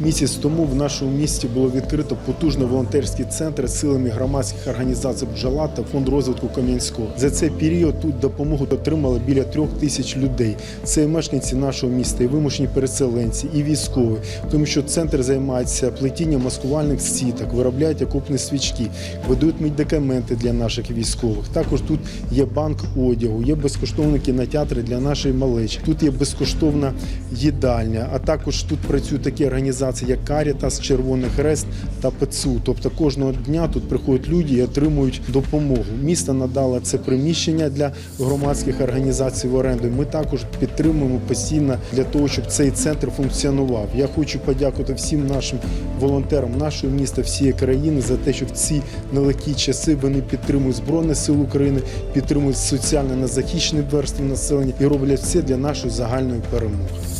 Місяць тому в нашому місті було відкрито потужний волонтерський центр силами громадських організацій «Бджола» та фонд розвитку Кам'янського. За цей період тут допомогу отримали біля трьох тисяч людей. Це і мешканці нашого міста, і вимушені переселенці, і військові, тому що центр займається плетінням маскувальних сіток, виробляють окопні свічки, видають медикаменти для наших військових. Також тут є банк одягу, є безкоштовні кінотеатри для нашої малечі. Тут є безкоштовна їдальня, а також тут працюють такі організації, як Карітас, Червоний Хрест та ПЦУ. Тобто кожного дня тут приходять люди і отримують допомогу. Місто надало це приміщення для громадських організацій в оренду. Ми також підтримуємо постійно для того, щоб цей центр функціонував. Я хочу подякувати всім нашим волонтерам нашого міста, всієї країни за те, що в ці нелегкі часи вони підтримують збройні сили України, підтримують соціально незахищені верстви населення і роблять все для нашої загальної перемоги.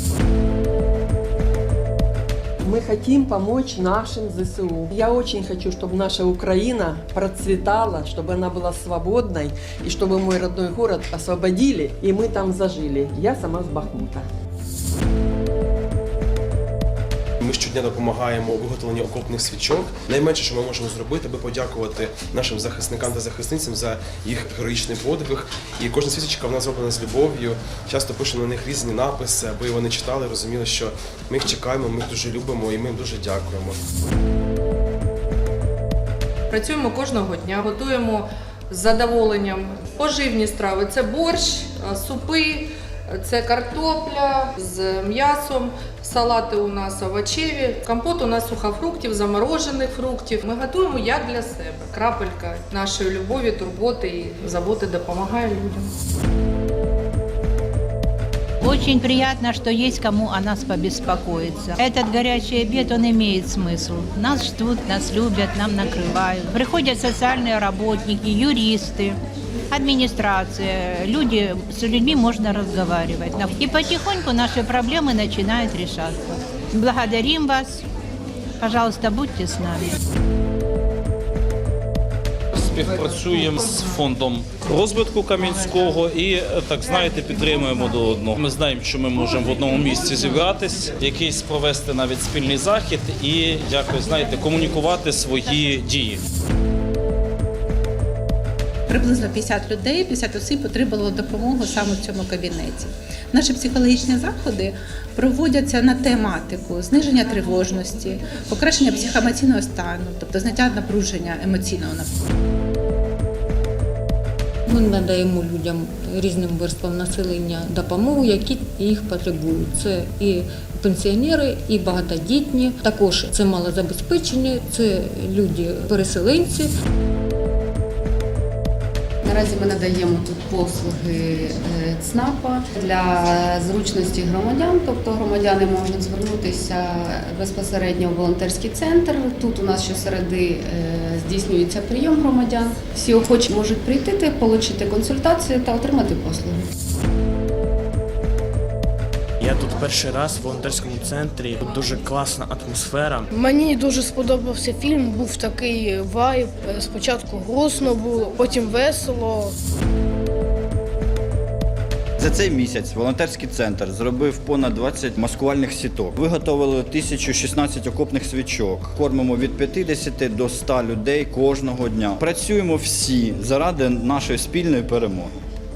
Мы хотим помочь нашим ЗСУ. Я очень хочу, чтобы наша Украина процветала, чтобы она была свободной, и чтобы мой родной город освободили, и мы там зажили. Я сама с Бахмута. Ми щодня допомагаємо у виготовленні окопних свічок. Найменше, що ми можемо зробити, аби подякувати нашим захисникам та захисницям за їх героїчний подвиг. І кожна свічечка вона зроблена з любов'ю. Часто пишемо на них різні написи, аби вони читали, розуміли, що ми їх чекаємо, ми їх дуже любимо і ми їм дуже дякуємо. Працюємо кожного дня, готуємо з задоволенням поживні страви. Це борщ, супи, це картопля з м'ясом, салати у нас овочеві, компот у нас сухофруктів, заморожених фруктів. Ми готуємо як для себе. Крапелька нашої любові, турботи і заботи допомагає людям. Очень приятно, что есть кому о нас побеспокоиться. Этот горячий обед, он имеет смысл. Нас ждут, нас любят, нам накрывают. Приходят социальные работники, юристы, администрация. Люди, с людьми можно разговаривать. И потихоньку наши проблемы начинают решаться. Благодарим вас. Пожалуйста, будьте с нами. Співпрацюємо з фондом розвитку Кам'янського і е, так знаєте, підтримуємо до одного. Ми знаємо, що ми можемо в одному місці зібратись, якийсь провести навіть спільний захід і якось знаєте, комунікувати свої дії. Приблизно 50 людей, 50 осіб отримало допомогу саме в цьому кабінеті. Наші психологічні заходи проводяться на тематику зниження тривожності, покращення психоемоційного стану, тобто зняття напруження емоційного напруження. Ми надаємо людям різним верствам населення допомогу, які їх потребують. Це і пенсіонери, і багатодітні. Також це малозабезпечені, це люди-переселенці. Наразі ми надаємо тут послуги е, ЦНАПа для зручності громадян, тобто громадяни можуть звернутися безпосередньо в волонтерський центр. Тут у нас щосереди е, здійснюється прийом громадян. Всі охочі можуть прийти, отримати консультацію та отримати послуги. Я тут перший раз в волонтерському центрі. Тут дуже класна атмосфера. Мені дуже сподобався фільм. Був такий вайб. Спочатку грустно було, потім весело. За цей місяць волонтерський центр зробив понад 20 маскувальних сіток. Виготовили 1016 окопних свічок. Кормимо від 50 до 100 людей кожного дня. Працюємо всі заради нашої спільної перемоги.